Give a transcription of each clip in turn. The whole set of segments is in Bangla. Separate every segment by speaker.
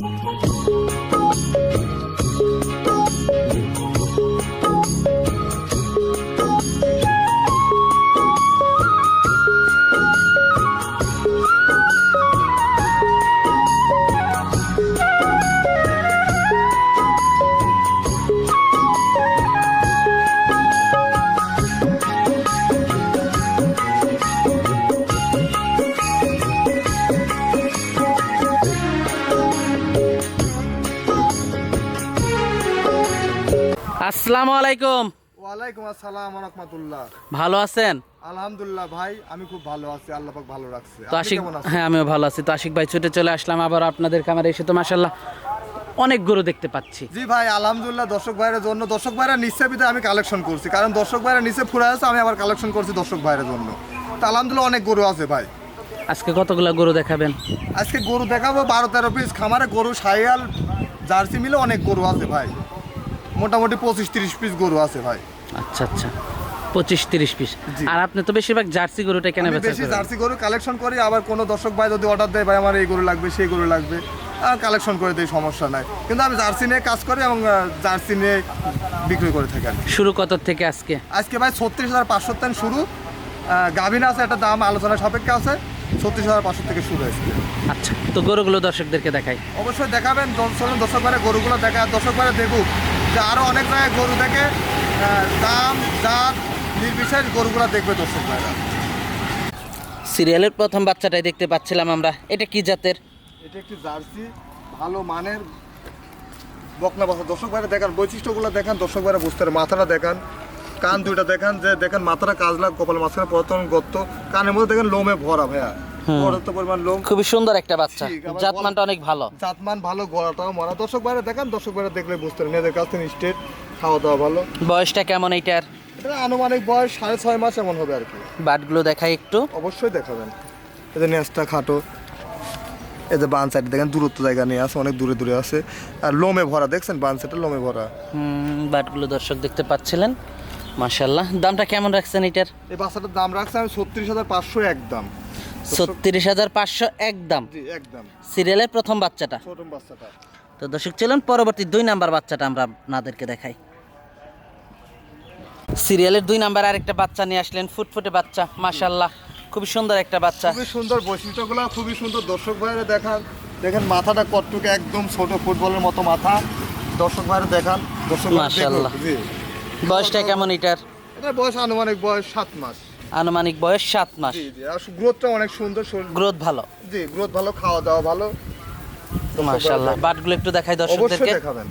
Speaker 1: Música আসসালামু আলাইকুম।
Speaker 2: ওয়ালাইকুম আসসালাম রহমতুল্লাহ।
Speaker 1: ভালো আছেন?
Speaker 2: আলহামদুলিল্লাহ ভাই আমি খুব ভালো আছি আল্লাহ পাক ভালো রাখছে।
Speaker 1: তো আশিক হ্যাঁ আমিও ভালো আছি। তো আশিক ভাই ছুটে চলে আসলাম আবার আপনাদের খামারে এসে তো মাসাল্লাহ অনেক গরু দেখতে পাচ্ছি।
Speaker 2: জি ভাই আলহামদুলিল্লাহ দর্শক ভাইয়ের জন্য দর্শক ভাইরা নিচে বিদে আমি কালেকশন করছি কারণ দর্শক ভাইরা নিচে ফুরে আছে আমি আবার কালেকশন করছি দর্শক ভাইয়ের জন্য। তো আলহামদুলিল্লাহ অনেক গরু আছে ভাই।
Speaker 1: আজকে কতগুলো গরু দেখাবেন?
Speaker 2: আজকে গরু দেখাবো বারো তেরো পিস খামারে গরু সাইয়াল জার্সি মিলে অনেক গরু আছে ভাই। মোটামুটি পঁচিশ তিরিশ পিস গরু আছে ভাই।
Speaker 1: আচ্ছা আচ্ছা। পঁচিশ তিরিশ পিস আর আপনি তো বেশিরভাগ জার্সি গরুটা কেন
Speaker 2: বেশি জার্সি গরু কালেকশন করি আবার কোনো দর্শক ভাই যদি অর্ডার দেয় ভাই আমার এই গরু লাগবে সেই গরু লাগবে কালেকশন করে দিই সমস্যা নাই। কিন্তু আমি জার্সি নিয়ে কাজ করি এবং জার্সি নিয়ে বিক্রি করে থাকি আর।
Speaker 1: শুরু কত থেকে আজকে?
Speaker 2: আজকে ভাই ছত্রিশ হাজার পাঁচশো থেকে শুরু। গাভিন আছে একটা দাম আলোচনা সাপেক্ষে আছে ছত্রিশ হাজার পাঁচশো থেকে শুরু হয়েছে
Speaker 1: আচ্ছা তো গরুগুলো দর্শকদেরকে দেখাই।
Speaker 2: অবশ্যই দেখাবেন চলুন দর্শক ভাইরা গরুগুলো দেখা দর্শক ভাইরা দেখুক যে আরও অনেক জায়গায় গরু দেখে দাম জাত নির্বিশেষ গরুগুলো দেখবে দর্শক ভাইরা।
Speaker 1: সিরিয়ালের প্রথম বাচ্চাটাই দেখতে পাচ্ছিলাম আমরা। এটা কি জাতের?
Speaker 2: এটা একটি জার্সি ভালো মানের বকনা বাসা। দর্শক ভাইরা দেখান বৈশিষ্ট্যগুলো দেখান দর্শক ভাইরা বুঝতে পারে মাথাটা দেখান কান দুইটা দেখান যে দেখেন মাথাটা কাজলা কপাল মাঝখানে প্রথম গত্ত কানের মধ্যে দেখেন লোমে ভরা ভাইয়া। পর্যাপ্ত পরিমাণ লোম।
Speaker 1: খুবই সুন্দর একটা বাচ্চা। জাতমানটা অনেক ভালো।
Speaker 2: জাতমান ভালো গলাটাও মরা। দর্শক ভাইরা দেখান দর্শক ভাইরা দেখলে বুঝতে পারেন মেয়েদের কাছ থেকে স্টেট খাওয়া দাওয়া ভালো।
Speaker 1: বয়সটা কেমন এইটার?
Speaker 2: এটা আনুমানিক বয়স সাড়ে ছয় মাস এমন হবে আর কি।
Speaker 1: বাটগুলো দেখাই একটু।
Speaker 2: অবশ্যই দেখাবেন। এদের নেসটা খাটো। এদের বান সাইড দেখেন দূরত্ব জায়গা নিয়ে আছে অনেক দূরে দূরে আছে। আর লোমে ভরা দেখছেন? বান সাইডটা লোমে ভরা।
Speaker 1: হুম, বাটগুলো দর্শক দেখতে পাচ্ছিলেন। মাশাল্লাহ দামটা কেমন রাখছেন এটার
Speaker 2: এই বাচ্চাটার দাম রাখছে আমি ছত্রিশ হাজার পাঁচশো একদম
Speaker 1: ছত্রিশ হাজার পাঁচশো একদম
Speaker 2: একদম
Speaker 1: সিরিয়ালের প্রথম বাচ্চাটা। তো দর্শক চলুন পরবর্তী দুই নাম্বার বাচ্চাটা আমরা আপনাদেরকে দেখাই। সিরিয়ালের দুই নাম্বার আরেকটা বাচ্চা নিয়ে আসলেন ফুটফুটে বাচ্চা মাশাল্লাহ খুবই সুন্দর একটা বাচ্চা।
Speaker 2: খুবই সুন্দর বৈশিষ্ট্যগুলো খুবই সুন্দর। দর্শক ভাইরা দেখান দেখেন মাথাটা কতটুকু একদম ছোট ফুটবলের মতো মাথা। দর্শক ভাইরা দেখান দর্শক। জি।
Speaker 1: বয়সটা কেমন এটার?
Speaker 2: এটা বয়স আনুমানিক বয়স সাত মাস।
Speaker 1: আনুমানিক বয়স সাত মাস।
Speaker 2: গ্রোথটা অনেক সুন্দর
Speaker 1: গ্রোথ ভালো।
Speaker 2: জি গ্রোথ ভালো খাওয়া দাওয়া ভালো
Speaker 1: মাশাল্লাহ বাটগুলো একটু দেখাই দর্শকদেরকে।
Speaker 2: দেখাবেন।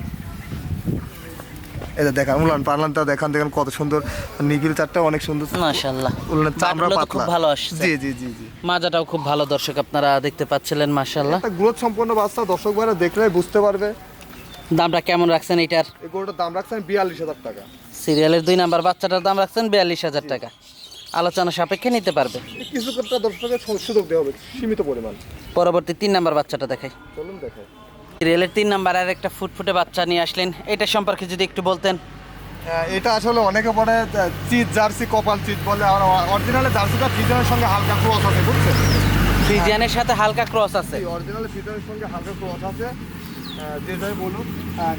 Speaker 2: এটা দেখান উলান পারলানটা দেখান দেখেন কত সুন্দর। নিবিল চারটা অনেক সুন্দর।
Speaker 1: মাশাল্লাহ
Speaker 2: উলানের চামড়া
Speaker 1: তো খুব ভালো আসছে।
Speaker 2: জি জি জি জি।
Speaker 1: মাজাটাও খুব ভালো দর্শক আপনারা দেখতে পাচ্ছিলেন মাশাল্লাহ
Speaker 2: একটা গ্রোথ সম্পন্ন বাচ্চা দর্শক ভাইরা দেখলে বুঝতে পারবে।
Speaker 1: দামটা কেমন রাখছেন এটার?
Speaker 2: এই গরুটার দাম রাখছেন বিয়াল্লিশ হাজার টাকা।
Speaker 1: সিরিয়ালের দুই নাম্বার বাচ্চাটার দাম রাখছেন বিয়াল্লিশ হাজার টাকা। আলোচনা সাপেক্ষে নিতে পারবে।
Speaker 2: কিছু একটা দর্শকের সুযোগ দেওয়া হবে সীমিত পরিমাণ।
Speaker 1: পরবর্তী তিন নাম্বার বাচ্চাটা দেখাই।
Speaker 2: চলুন দেখাই।
Speaker 1: সিরিয়ালের তিন নাম্বার আর একটা ফুটফুটে বাচ্চা নিয়ে আসলেন। এটা সম্পর্কে যদি একটু বলতেন।
Speaker 2: এটা আসলে অনেকে বলে আহ, চিত জার্সি কপাল চিত বলে আর অরিজিনালে জার্সিটা ফিজারের সঙ্গে হালকা ক্রস আছে বুঝছেন?
Speaker 1: ফ্রিজিয়ানের সাথে হালকা ক্রস আছে।
Speaker 2: অরিজিনাল ফিজারের সঙ্গে হালকা ক্রস আছে। যে যাই বলুন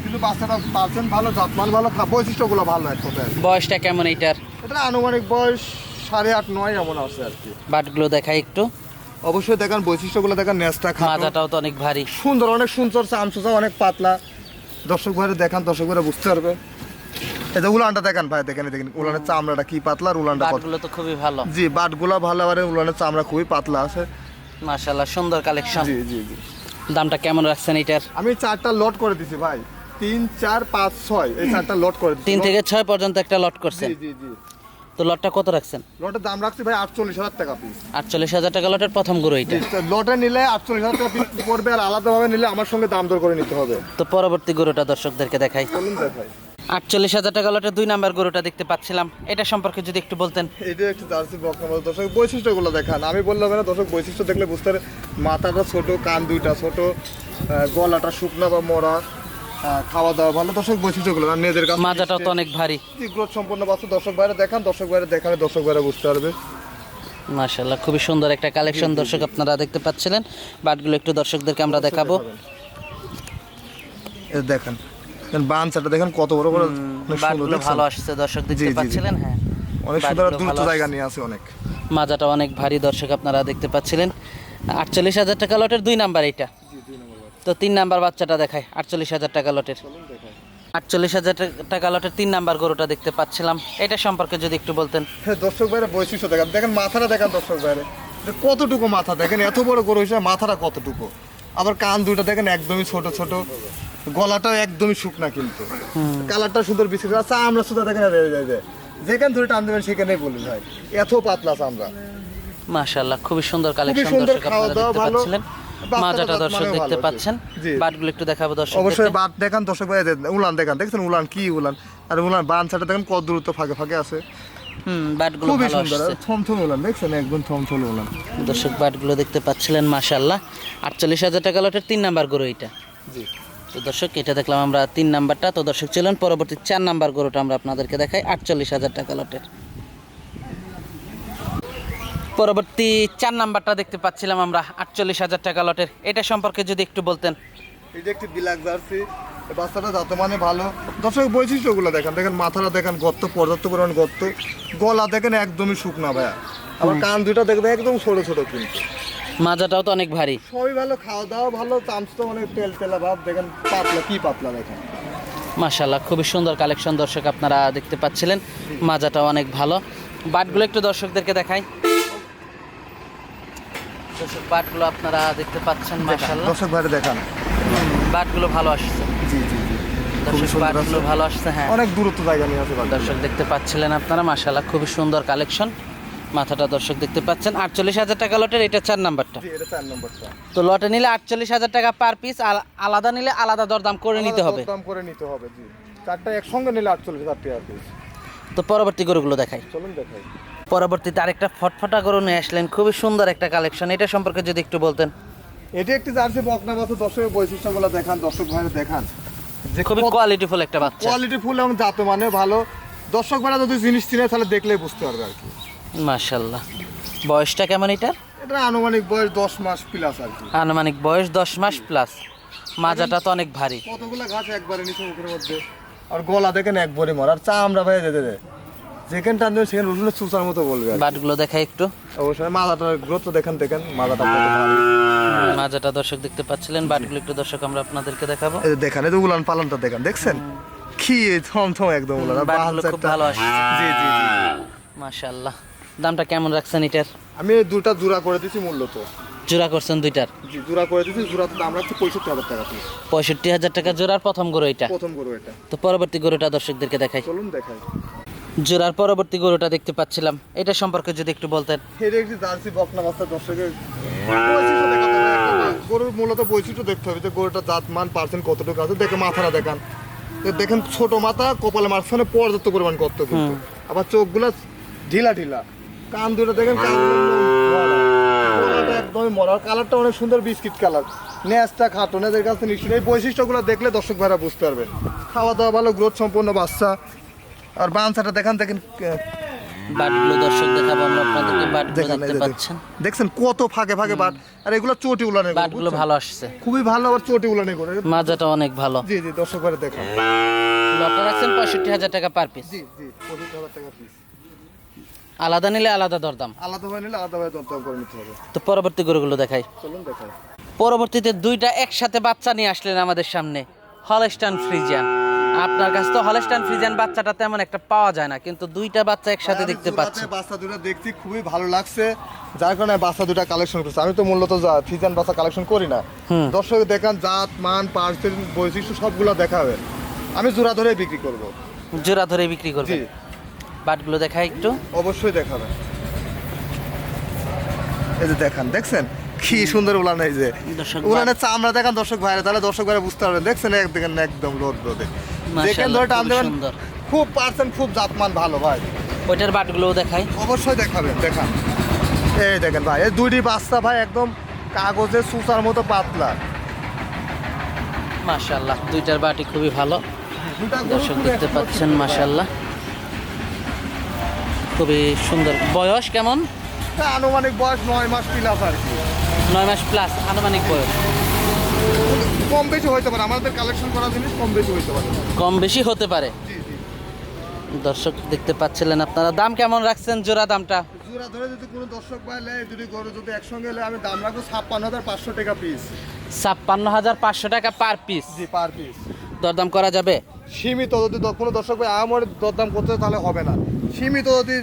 Speaker 2: কিন্তু বাচ্চাটা পার্সেন্ট ভালো জাতমান ভালো বৈশিষ্ট্যগুলো ভালো এক কথায়
Speaker 1: বয়সটা কেমন এইটার?
Speaker 2: এটা আনুমানিক বয়স সাড়ে আট নয় এমন আছে আর কি।
Speaker 1: বাটগুলো দেখাই একটু।
Speaker 2: অবশ্যই দেখেন বৈশিষ্ট্যগুলো দেখেন নেসটা
Speaker 1: মাজাটাও তো অনেক ভারী।
Speaker 2: সুন্দর অনেক সুন্দর চামচুচা অনেক পাতলা। দর্শক ভাইরা দেখান দর্শক ভাইরা বুঝতে পারবে। যে উলানটা দেখেন ভাই দেখেন দেখেন উলানের চামড়াটা কি পাতলা আর উলানটা
Speaker 1: বাটগুলো তো খুবই ভালো।
Speaker 2: জি বাটগুলা ভালো আর উলানের চামড়া খুবই পাতলা আছে।
Speaker 1: মাশাল্লাহ সুন্দর কালেকশন।
Speaker 2: জি জি জি।
Speaker 1: দামটা কেমন রাখছেন এটার?
Speaker 2: আমি চারটা লট করে দিছি ভাই। তিন চার পাঁচ ছয় এই চারটা লট করে
Speaker 1: তিন থেকে ছয় পর্যন্ত একটা লট করছেন।
Speaker 2: জি জি জি।
Speaker 1: তো লটটা কত রাখছেন?
Speaker 2: লটের দাম রাখছি ভাই আটচল্লিশ হাজার টাকা পিস
Speaker 1: আটচল্লিশ হাজার টাকা লটের প্রথম গরু এইটা।
Speaker 2: লটে নিলে আটচল্লিশ হাজার টাকা পিস পড়বে আর আলাদাভাবে নিলে আমার সঙ্গে দাম দর করে নিতে হবে।
Speaker 1: তো পরবর্তী গরুটা দর্শকদেরকে দেখাই।
Speaker 2: দেখাই।
Speaker 1: আটচল্লিশ হাজার টাকা লটের দুই নাম্বার গরুটা দেখতে পাচ্ছিলাম। এটা সম্পর্কে যদি একটু বলতেন।
Speaker 2: এটা একটু জার্সি বলে দর্শক বৈশিষ্ট্যগুলো দেখান। আমি বললাম না দর্শক বৈশিষ্ট্য দেখলে বুঝতে পারে মাথাটা ছোট কান দুইটা ছোট গলাটা শুকনা বা মরা। খাওয়া দাওয়া ভালো। দর্শক বৈশিষ্ট্যগুলো আর নিজের কাছে
Speaker 1: মাজাটাও তো অনেক ভারী।
Speaker 2: গ্রোথ সম্পন্ন বাচ্চা দর্শক বাইরে দেখান দর্শক বাইরে দেখালে দর্শক বাইরে বুঝতে পারবে।
Speaker 1: মাশাল্লাহ খুবই সুন্দর একটা কালেকশন দর্শক আপনারা দেখতে পাচ্ছিলেন। বাটগুলো একটু দর্শকদেরকে আমরা দেখাবো।
Speaker 2: দেখেন বাঞ্চাটা দেখেন কত বড় বড়
Speaker 1: বাটগুলো ভালো আসছে দর্শক দেখতে। পাচ্ছিলেন? হ্যাঁ
Speaker 2: অনেক সুন্দর দ্রুত জায়গা নিয়ে আছে অনেক।
Speaker 1: মাজাটা অনেক ভারী দর্শক আপনারা দেখতে পাচ্ছিলেন। আটচল্লিশ হাজার টাকা লটের দুই নাম্বার এটা তো তিন নাম্বার বাচ্চাটা দেখায় আটচল্লিশ হাজার টাকা লটের। আটচল্লিশ হাজার টাকা লটের তিন নাম্বার গরুটা দেখতে পাচ্ছিলাম। এটা সম্পর্কে যদি একটু বলতেন।
Speaker 2: হ্যাঁ দর্শক ভাইরা বৈশিষ্ট্য দেখেন। দেখেন মাথাটা দেখেন দর্শক ভাইরে। যে কতটুকু মাথা? দেখেন এত বড় গরু হিসেবে মাথাটা কতটুকু? আবার কান দুইটা দেখেন একদমই ছোট ছোট। গলাটাও একদমই শুকনা কিন্তু। কালারটা সুন্দর বিস্কুট আচ্ছা আমরা শুধু দেখেন যেখানে ধরে টান দেবেন সেখানেই বলি ভাই। এত পাতলা আমরা।
Speaker 1: মাশাল্লাহ খুবই সুন্দর কালেকশন দর্শক
Speaker 2: খাওয়া
Speaker 1: আপনারা
Speaker 2: দাওয়া
Speaker 1: দেখতে পাচ্ছিলেন। মাজাটা
Speaker 2: জাত
Speaker 1: দর্শক দেখতে পাচ্ছেন। বাটগুলো একটু দেখাবো দর্শক
Speaker 2: অবশ্যই বাদ দেখান দর্শক ভাই উলান দেখান দেখছেন উলান কি উলান? আর উলান বানছাটা দেখেন কত দূরত্ব ফাঁকে ফাঁকে আছে। খুবই সুন্দর থমথম উলান দেখছেন? একদম থমথম উলান।
Speaker 1: দর্শক বাটগুলো দেখতে পাচ্ছিলেন মাশাল্লাহ আটচল্লিশ হাজার টাকা লটের তিন নাম্বার গরু এটা।
Speaker 2: জি।
Speaker 1: তো দর্শক এটা দেখলাম আমরা তিন নাম্বারটা। তো দর্শক ছিলেন পরবর্তী চার নাম্বার গরুটা আমরা আপনাদেরকে দেখাই আটচল্লিশ হাজার টাকা লটের। পরবর্তী চার নাম্বারটা দেখতে পাচ্ছিলাম আমরা আটচল্লিশ হাজার টাকা লটের। এটা সম্পর্কে যদি একটু বলতেন।
Speaker 2: এই যে একটি বিলাক জার্সি। বাচ্চাটা যাতে মানে ভালো। দর্শক বৈশিষ্ট্যগুলো দেখেন। দেখেন মাথাটা দেখেন গর্ত পর্যাপ্ত পরিমাণ গর্ত। গলা দেখেন একদমই শুকনা ভাইয়া। আবার কান দুইটা দেখবেন একদম ছোট ছোট কিন্তু।
Speaker 1: মাজাটাও তো অনেক ভারী।
Speaker 2: সবই ভালো খাওয়া দাওয়া ভালো চামচ তো অনেক তেল তেলা ভাব। দেখেন পাতলা কি পাতলা দেখেন।
Speaker 1: মাশাল্লাহ খুবই সুন্দর কালেকশন দর্শক আপনারা দেখতে পাচ্ছিলেন। মাজাটাও অনেক ভালো। বাটগুলো একটু দর্শকদেরকে দেখাই। দর্শক বাটগুলো আপনারা দেখতে পাচ্ছেন মাশাল্লাহ
Speaker 2: দর্শক ভাইরে দেখান।
Speaker 1: বাটগুলো ভালো আসছে।
Speaker 2: জি জি জি।
Speaker 1: দর্শক বাটগুলো ভালো আসছে হ্যাঁ।
Speaker 2: অনেক দূরত্ব জায়গা নিয়ে আছে
Speaker 1: দর্শক দেখতে পাচ্ছিলেন আপনারা খুবই সুন্দর কালেকশন। মাথাটা দর্শক দেখতে পাচ্ছেন আটচল্লিশ হাজার টাকা লটের এটা চার নাম্বারটা।
Speaker 2: জি এটা চার নম্বরটা।
Speaker 1: তো লটে নিলে আটচল্লিশ হাজার টাকা পার পিস আলাদা নিলে আলাদা দরদাম করে নিতে হবে।
Speaker 2: দাম করে নিতে হবে জি। চারটা একসঙ্গে নিলে আটচল্লিশ হাজার টাকা পিস
Speaker 1: তো পরবর্তী গরুগুলো দেখাই।
Speaker 2: চলুন দেখাই।
Speaker 1: পরবর্তীতে আরেকটা ফটফটা গরু নিয়ে আসলেন। খুবই সুন্দর একটা কালেকশন এটা সম্পর্কে যদি একটু বলতেন।
Speaker 2: এটি একটি জার্সি বকনা বাচ্চা দর্শকের বৈশিষ্ট্যগুলো দেখান দর্শক ভাইরা দেখান। যে
Speaker 1: খুবই কোয়ালিটিফুল একটা বাচ্চা।
Speaker 2: কোয়ালিটি ফুল এবং জাত মানে ভালো। দর্শক ভাইরা যদি জিনিস চিনে তাহলে দেখলেই বুঝতে পারবে আর কি।
Speaker 1: মাশাল্লাহ বয়সটা কেমন এটা?
Speaker 2: এটা আনুমানিক বয়স দশ মাস প্লাস আর কি।
Speaker 1: আনুমানিক বয়স দশ মাস প্লাস মাজাটা তো অনেক ভারী।
Speaker 2: কতগুলো ঘাস একবারে নিচে মুখের মধ্যে? আর গলা দেখেন একবারে মর। আর চামড়া ভাই যেতে দে। যেখানে টান দেবে সেখানে রসুনের চুচার মতো বলবে
Speaker 1: বাটগুলো দেখাই একটু।
Speaker 2: অবশ্যই মাথাটার গ্রোথ দেখেন দেখেন কত ভারী।
Speaker 1: মাজাটা দর্শক দেখতে পাচ্ছিলেন বাটগুলো একটু দর্শক আমরা আপনাদেরকে দেখাবো।
Speaker 2: এই দেখেন উলান পালনটা দেখেন দেখছেন? কি একদম উলান
Speaker 1: বাটগুলো খুব ভালো আসছে।
Speaker 2: জি জি জি।
Speaker 1: মাশাল্লাহ দামটা কেমন রাখছেন এটার?
Speaker 2: আমি দুটা জোড়া করে দিচ্ছি মূল্য তো।
Speaker 1: জোড়া করছেন দুইটার?
Speaker 2: জোড়া করে দিচ্ছি জোড়া তো দাম রাখছি পঁয়ষট্টি হাজার টাকা
Speaker 1: পঁয়ষট্টি হাজার টাকা জোড়ার প্রথম গরু এটা।
Speaker 2: প্রথম গরু এটা।
Speaker 1: তো পরবর্তী গরুটা দর্শকদেরকে দেখাই।
Speaker 2: চলুন দেখাই।
Speaker 1: জোড়ার পরবর্তী গরুটা দেখতে পাচ্ছিলাম। এটা সম্পর্কে যদি একটু বলতেন।
Speaker 2: এটা একটি জার্সি বকনা বাচ্চা দর্শকের একটা। গরুর মূলত বৈশিষ্ট্য দেখতে হবে যে গরুটা জাত মান পার্সেন্ট কতটুকু আছে। দেখে মাথাটা দেখান। দেখেন ছোট মাথা কপালে মাঝখানে পর্যাপ্ত পরিমাণ কত কিন্তু। আবার চোখগুলো ঢিলা ঢিলা। কান দুটো দেখেন কান একদমই মরা। কালারটা অনেক সুন্দর বিস্কিট কালার নেসটা খাটো। নেদের কাছে নিশ্চয় এই বৈশিষ্ট্যগুলো দেখলে দর্শক ভাইরা বুঝতে পারবে। খাওয়া দাওয়া ভালো গ্রোথ সম্পন্ন বাচ্চা। আর বাঞ্চাটা দেখান দেখেন
Speaker 1: বাটগুলো দর্শক দেখাবো আমরা আপনাদেরকে বাটগুলো দেখতে পাচ্ছেন।
Speaker 2: দেখছেন কত ফাঁকে ফাঁকে বাট আর এগুলো চটি উলানে
Speaker 1: বাটগুলো ভালো আসছে।
Speaker 2: খুবই ভালো আবার চটি উলানে করে
Speaker 1: মাজাটা অনেক ভালো।
Speaker 2: জি জি দর্শক ভাইরা দেখেন।
Speaker 1: লটটা রাখছেন পঁয়ষট্টি হাজার টাকা পার পিস
Speaker 2: জি জি পঁচিশ হাজার টাকা পিস
Speaker 1: আলাদা নিলে আলাদা দরদাম।
Speaker 2: আলাদা হয়ে নিলে আলাদা হয়ে দরদাম করে নিতে হবে।
Speaker 1: তো পরবর্তী গরুগুলো দেখাই।
Speaker 2: চলুন দেখাই।
Speaker 1: পরবর্তীতে দুইটা একসাথে বাচ্চা নিয়ে আসলেন আমাদের সামনে হলস্টান ফ্রিজিয়ান। আপনার কাছে তো হলস্টান ফ্রিজিয়ান বাচ্চাটা তেমন একটা পাওয়া যায় না কিন্তু দুইটা বাচ্চা একসাথে দেখতে পাচ্ছি।
Speaker 2: বাচ্চা দুটো দেখতে খুবই ভালো লাগছে। যার কারণে বাচ্চা দুটো কালেকশন করছি। আমি তো মূলত ফিজান বাচ্চা কালেকশন করি না। দর্শক দেখান জাত মান পার্সেন্ট বৈশিষ্ট্য সবগুলো দেখাবে। আমি জোড়া ধরে বিক্রি করব।
Speaker 1: জোড়া ধরে বিক্রি করবে? বাটগুলো দেখাই একটু।
Speaker 2: অবশ্যই দেখাবে। এই যে দেখান দেখছেন? কি সুন্দর উলান এই যে। উলানের চামড়া দেখান দর্শক ভাইরা তাহলে দর্শক ভাইরা বুঝতে পারবেন। দেখছেন এক দেখেন একদম রোদ রোদে। যেখানে ধরে টান দেবেন খুব পার্সেন্ট খুব জাতমান ভালো ভাই।
Speaker 1: ওইটার বাটগুলোও দেখাই।
Speaker 2: অবশ্যই দেখাবেন দেখান। এই দেখেন ভাই এই দুইটি বাচ্চা ভাই একদম কাগজের সুসার মতো পাতলা।
Speaker 1: মাশাল্লাহ দুইটার বাটি খুবই ভালো। দর্শক দেখতে পাচ্ছেন মাশাল্লাহ খুবই সুন্দর। বয়স কেমন?
Speaker 2: আনুমানিক বয়স নয় মাস প্লাস আর কি।
Speaker 1: নয় মাস প্লাস আনুমানিক বয়স।
Speaker 2: কম বেশি হইতে পারে আমাদের কালেকশন করা জিনিস কম বেশি হইতে পারে।
Speaker 1: কম বেশি হতে পারে। দর্শক দেখতে পাচ্ছিলেন আপনারা দাম কেমন রাখছেন জোড়া দামটা?
Speaker 2: জোড়া ধরে যদি কোনো দর্শক ভাই নেয় যদি গরু যদি একসঙ্গে এলে আমি দাম রাখব ছাপ্পান্ন হাজার পাঁচশো টাকা পিস
Speaker 1: ছাপ্পান্ন হাজার পাঁচশো টাকা পার পিস
Speaker 2: জি পার পিস
Speaker 1: দরদাম করা যাবে?
Speaker 2: সীমিত যদি কোনো দর্শক ভাই আমার দরদাম করতে তাহলে হবে না। সীমিত যদি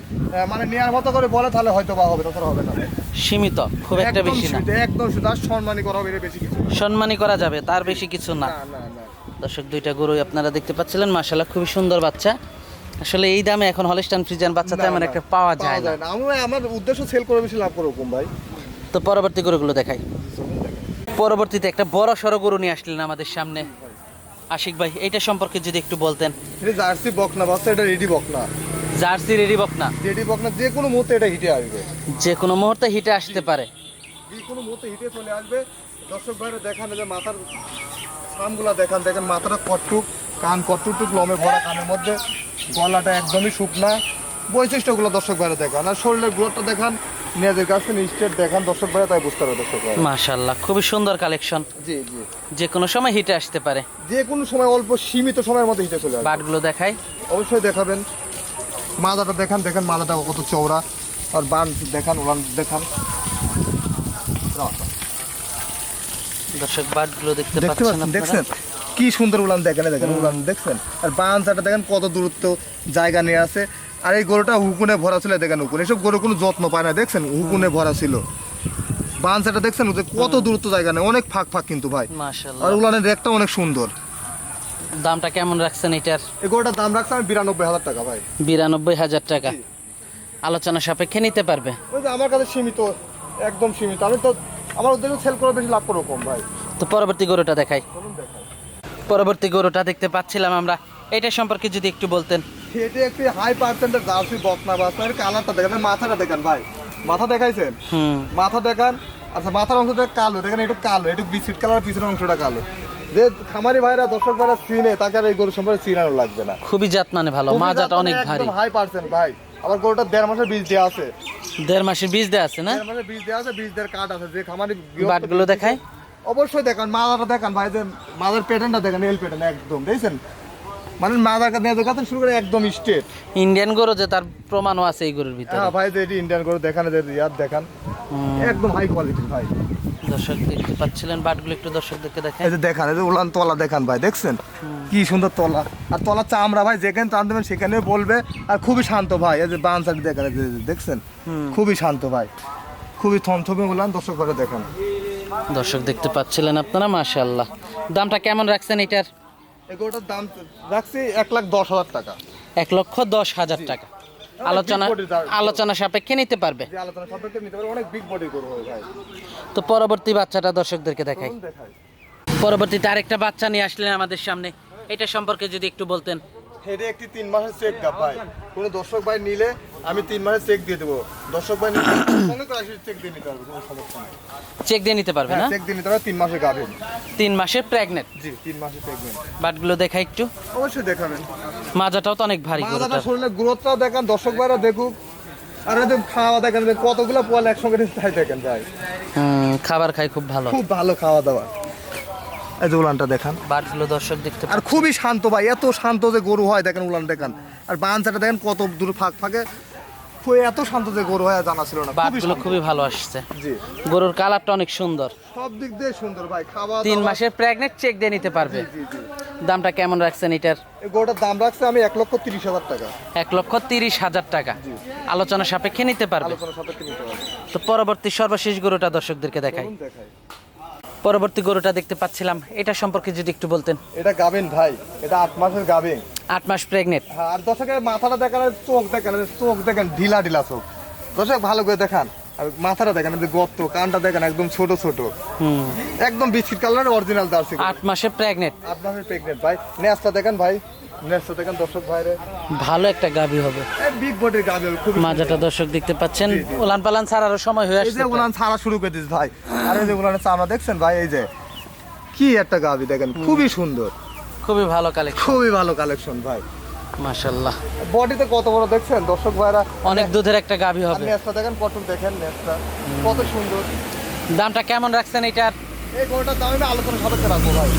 Speaker 2: মানে নেওয়ার মতো করে বলে তাহলে হয়তো বা হবে তাছাড়া হবে না।
Speaker 1: সীমিত খুব একটা বেশি না।
Speaker 2: একদম শুধু আর সম্মানই করা হবে বেশি কিছু।
Speaker 1: সম্মানই করা যাবে তার বেশি কিছু না। দর্শক দুইটা গরুই আপনারা দেখতে পাচ্ছিলেন মাশাল্লাহ খুবই সুন্দর বাচ্চা। আসলে এই দামে এখন হলিস্টান ফ্রিজান বাচ্চা তেমন একটা পাওয়া যায় না।
Speaker 2: আমি আমার উদ্দেশ্য সেল করে বেশি লাভ করব ভাই।
Speaker 1: তো পরবর্তী গরুগুলো দেখাই। পরবর্তীতে একটা বড় সড়ো গরু নিয়ে আসলেন আমাদের সামনে। আশিক ভাই এইটা সম্পর্কে যদি একটু বলতেন।
Speaker 2: এটা জার্সি বকনা বাচ্চা এটা রেডি বকনা।
Speaker 1: জার্সি রেডি বকনা
Speaker 2: রেডি বকনা যে কোনো মুহূর্তে এটা হিটে আসবে।
Speaker 1: যে কোনো মুহূর্তে হিটে আসতে পারে।
Speaker 2: যে কোনো মুহূর্তে হিটে চলে আসবে। দর্শক ভাইরা দেখান যে মাথার সামগুলা দেখান দেখেন মাথাটা কটটুক কান কটটুক লমে ভরা কানের মধ্যে। গলাটা একদমই শুকনা। বৈশিষ্ট্যগুলো দর্শক ভাইরা দেখান। আর শরীরের গ্রোথটা দেখান নিজেদের কাছে স্টেট দেখান দর্শক ভাইরা তাই বুঝতে পারবে দর্শক ভাইরা।
Speaker 1: মাশাল্লাহ খুবই সুন্দর কালেকশন।
Speaker 2: জি জি।
Speaker 1: যে কোনো সময় হিটে আসতে পারে।
Speaker 2: যে কোনো সময় অল্প সীমিত সময়ের মধ্যে হিটে চলে আসবে।
Speaker 1: বাটগুলো দেখাই।
Speaker 2: অবশ্যই দেখাবেন। মাদাটা দেখান দেখেন মাদাটা কত চওড়া। আর বান দেখান উলান দেখান।
Speaker 1: দর্শক বাটগুলো দেখতে
Speaker 2: দেখতে
Speaker 1: পাচ্ছেন
Speaker 2: পাচ্ছেন দেখছেন? কি সুন্দর উলান দেখেন দেখেন উলান দেখছেন? আর বাঁচাটা দেখেন কত দূরত্ব জায়গা নিয়ে আছে। আর এই গরুটা হুকুনে ভরা ছিল দেখেন হুকুন। এসব গরু কোনো যত্ন পায় না দেখছেন? হুকুনে ভরা ছিল। বাঁচাটা দেখছেন কত দূরত্ব জায়গা নেই। অনেক ফাঁক ফাঁক কিন্তু ভাই। আর উলানের রেকটা অনেক সুন্দর।
Speaker 1: দামটা কেমন রাখছেন এটার?
Speaker 2: এই গরুটার দাম রাখছে আমি বিরানব্বই হাজার টাকা ভাই।
Speaker 1: বিরানব্বই হাজার টাকা। আলোচনা সাপেক্ষে নিতে পারবে?
Speaker 2: ওই যে আমার কাছে সীমিত একদম সীমিত। আমি তো আমার উদ্দেশ্য সেল করে বেশি লাভ করব কম ভাই।
Speaker 1: তো পরবর্তী গরুটা দেখাই। পরবর্তী গরুটা দেখতে পাচ্ছিলাম আমরা। এটা সম্পর্কে যদি একটু বলতেন।
Speaker 2: এটা একটি হাই পার্সেন্টের জার্সি বকনা বাচ্চা এর কালারটা দেখেন মাথাটা দেখেন ভাই। মাথা দেখাইছেন?
Speaker 1: হুম।
Speaker 2: মাথা দেখান। আচ্ছা মাথার অংশটা কালো। দেখেন একটু কালো। একটু বিস্কিট কালার পিছনের অংশটা কালো। যে খামারি ভাইরা দর্শক ভাইরা চিনে তাকে আর এই গরু সম্পর্কে চিনানো লাগবে না।
Speaker 1: খুবই জাত মানে ভালো মাজাটা অনেক ভারী।
Speaker 2: হাই পার্সেন্ট ভাই। আবার গরুটা দেড় মাসের বীজ দেওয়া আছে।
Speaker 1: দেড় মাসের বীজ দেওয়া আছে না?
Speaker 2: দেড় মাসের বীজ দেওয়া আছে বীজ দেওয়ার আছে। যে খামারি
Speaker 1: বাটগুলো
Speaker 2: অবশ্যই দেখান মাদাটা দেখান ভাই যে মাদার প্যাটার্নটা দেখেন এল প্যাটার্ন একদম দেখছেন? মানে মাদার কাছে শুরু করে একদম স্ট্রেট
Speaker 1: ইন্ডিয়ান গরু যে তার প্রমাণও আছে এই গরুর ভিতরে।
Speaker 2: হ্যাঁ ভাই যে এটি ইন্ডিয়ান করে দেখান যে ইয়ার দেখান একদম হাই কোয়ালিটির ভাই।
Speaker 1: দর্শক দেখতে পাচ্ছিলেন বাটগুলো একটু দর্শকদেরকে দেখাই
Speaker 2: এই যে দেখান এই যে উলান তলা দেখান ভাই দেখছেন? কি সুন্দর তলা। আর তলা চামড়া ভাই যেখানে টান দেবেন সেখানে বলবে। আর খুবই শান্ত ভাই এই যে বান সাইড দেখান দেখছেন? খুবই শান্ত ভাই। খুবই থমথমে উলান দর্শক করে দেখান।
Speaker 1: দর্শক দেখতে পাচ্ছিলেন আপনারা মাশাআল্লাহ। দামটা কেমন রাখছেন এটার?
Speaker 2: এগুলোটার দাম রাখছি এক লাখ দশ হাজার টাকা।
Speaker 1: এক লক্ষ দশ হাজার টাকা। আলোচনা। আলোচনা সাপেক্ষে নিতে পারবে।
Speaker 2: আলোচনা সম্পর্কে নিতে পারে অনেক বিগ বডি করব ভাই।
Speaker 1: তো পরবর্তী বাচ্চাটা দর্শকদেরকে দেখাই। পরবর্তীতে আরেকটা বাচ্চা নিয়ে আসলেন আমাদের সামনে। এটা সম্পর্কে যদি একটু বলতেন।
Speaker 2: হেডে একটি তিন মাসের চেক গাপ ভাই কোনো দর্শক ভাই নিলে আমি তিন মাসের চেক দিয়ে দেবো। দর্শক ভাই নিলে সঙ্গে করে চেক দিয়ে নিতে পারবে কোনো সমস্যা নেই।
Speaker 1: চেক দিয়ে নিতে পারবে না?
Speaker 2: চেক দিয়ে নিতে পারবে তিন মাসে গাভীর
Speaker 1: তিন মাসের প্রেগনেন্ট
Speaker 2: জি তিন মাসের দিন
Speaker 1: বাটগুলো দেখা একটু।
Speaker 2: অবশ্যই দেখাবেন।
Speaker 1: মাজাটাও তো অনেক ভারী গরুটা।
Speaker 2: শরীরের গ্রোথটাও দেখান দর্শক ভাইরা দেখুক। আর এদের খাওয়া দেখেন কতগুলো পোয়াল একসঙ্গে তাই দেখেন ভাই।
Speaker 1: খাবার খাই খুব ভালো।
Speaker 2: খুব ভালো খাওয়া দাওয়া। এই যে উলানটা দেখান।
Speaker 1: বাটগুলো দর্শক দেখতে
Speaker 2: আর খুবই শান্ত ভাই এত শান্ত যে গরু হয় দেখেন উলান দেখান। আর বাঞ্চাটা দেখেন কত দূর ফাঁক ফাঁকে। এত শান্ত যে গরু হয় জানা ছিল না।
Speaker 1: বাটগুলো খুবই ভালো আসছে।
Speaker 2: জি।
Speaker 1: গরুর কালারটা অনেক সুন্দর।
Speaker 2: সব দিক দিয়ে সুন্দর ভাই খাওয়া
Speaker 1: তিন মাসের প্রেগনেন্ট চেক দিয়ে নিতে পারবে।
Speaker 2: জি জি
Speaker 1: দামটা কেমন রাখছেন এটার?
Speaker 2: গরুটার দাম রাখছে আমি এক লক্ষ তিরিশ হাজার টাকা।
Speaker 1: এক লক্ষ তিরিশ হাজার টাকা। আলোচনা সাপেক্ষে নিতে পারবে।
Speaker 2: আলোচনা সাপেক্ষে নিতে পারব।
Speaker 1: তো পরবর্তী সর্বশেষ গরুটা দর্শকদেরকে দেখাই।
Speaker 2: দেখাই।
Speaker 1: পরবর্তী গরুটা দেখতে পাচ্ছিলাম। এটা সম্পর্কে যদি একটু বলতেন।
Speaker 2: এটা গাবেন ভাই। এটা আট মাসের গাবেন
Speaker 1: আট মাস প্রেগনেন্ট
Speaker 2: হ্যাঁ, আর দর্শকের মাথাটা দেখেন চোখ দেখেন চোখ দেখেন ঢিলা ঢিলা চোখ। দর্শক ভালো করে দেখান। আর মাথাটা দেখেন যে গর্ত কানটা দেখেন একদম ছোট ছোট। একদম বিস্কিট কালার অরিজিনাল জার্সি
Speaker 1: আট মাসে প্রেগনেন্ট
Speaker 2: আট মাসের প্রেগনেন্ট ভাই। নেসটা দেখেন ভাই। দেখেন দর্শক ভাইরে।
Speaker 1: ভালো একটা গাভী হবে।
Speaker 2: বিগ বডির গাবে খুব
Speaker 1: মাজাটা দর্শক দেখতে পাচ্ছেন। ওলান পালান ছাড়ারও সময় হয়ে
Speaker 2: এই
Speaker 1: আসছে।
Speaker 2: যে উনান ছাড়া শুরু করে দিস ভাই। আর এই যে উনানের চামড়া দেখছেন ভাই এই যে কি একটা গাবি দেখেন খুবই সুন্দর।
Speaker 1: খুবই ভালো কালেকশন
Speaker 2: খুবই ভালো কালেকশন ভাই।
Speaker 1: মাশাল্লাহ
Speaker 2: বডিতে কত বড় দেখছেন? দর্শক ভাইরা
Speaker 1: অনেক দুধের একটা গাভী হবে।
Speaker 2: নেসটা দেখেন পটল দেখেন নেসটা কত সুন্দর।
Speaker 1: দামটা কেমন রাখছেন এটার
Speaker 2: এই গরুটার দাম আমি আলোচনা সাপেক্ষে রাখব ভাই।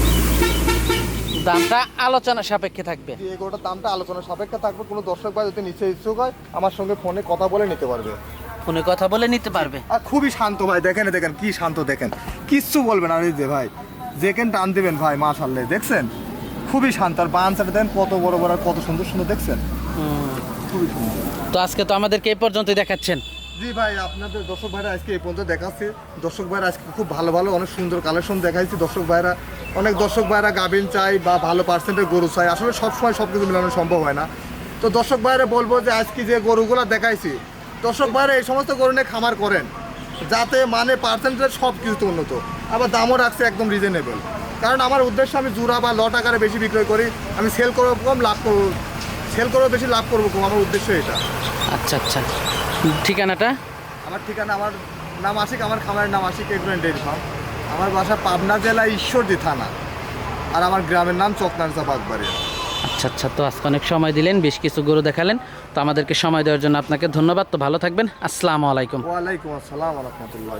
Speaker 1: দামটা আলোচনা সাপেক্ষে থাকবে।
Speaker 2: এই গরুটার দামটা আলোচনা সাপেক্ষে থাকবে। কোনো দর্শক ভাই যদি নিচে ইচ্ছুক হয় আমার সঙ্গে ফোনে কথা বলে নিতে পারবে।
Speaker 1: ফোনে কথা বলে নিতে পারবে।
Speaker 2: আর খুবই শান্ত ভাই দেখেন দেখেন কি শান্ত দেখেন। কিচ্ছু বলবেন আর এই যে ভাই যেখানে টান দেবেন ভাই মাশাল্লাহ দেখছেন? খুবই শান্ত। আর বান সাইডে দেন কত বড় বড় আর কত সুন্দর সুন্দর দেখছেন? খুবই সুন্দর।
Speaker 1: তো আজকে তো আমাদেরকে এই পর্যন্তই দেখাচ্ছেন।
Speaker 2: জি ভাই, আপনাদের দর্শক ভাইরা আজকে এই পর্যন্ত দেখাচ্ছে। দর্শক ভাইরা আজকে খুব ভালো ভালো, অনেক সুন্দর কালেকশন দেখাইছি। দর্শক ভাইরা, অনেক দর্শক ভাইরা গাভিন চাই বা ভালো পার্সেন্টের গরু চাই। আসলে সবসময় সব কিছু মেলানো সম্ভব হয় না। তো দর্শক ভাইরা বলব যে, আজকে যে গরুগুলো দেখাইছি, দর্শক ভাইরা এই সমস্ত গরু নিয়ে খামার করেন। যাতে মানে পার্সেন্টেজ সব কিছুতে উন্নত। আবার দামও রাখছে একদম রিজনেবল কারণ আমার উদ্দেশ্য আমি জুরা বা লট আকারে বেশি বিক্রয় করি। আমি সেল করব কম, লাভ করব সেল করব বেশি, লাভ করব কম। আমার উদ্দেশ্য এটা।
Speaker 1: আচ্ছা আচ্ছা। ঠিকানাটা?
Speaker 2: আমার ঠিকানা আমার নাম আশিক আমার খামারের নাম আশিক এগ্রোয়েন্ট ডেয়ারি ফার্ম। আমার বাসা পাবনা জেলা ঈশ্বরদী থানা আর আমার গ্রামের নাম চকনারসা বাগবাড়িয়া।
Speaker 1: আচ্ছা আচ্ছা তো আজকে অনেক সময় দিলেন বেশ কিছু গরু দেখালেন তো আমাদেরকে সময় দেওয়ার জন্য আপনাকে ধন্যবাদ তো ভালো থাকবেন আসসালামু আলাইকুম।
Speaker 2: ওয়ালাইকুম আসসালাম রহমতুল্লাহ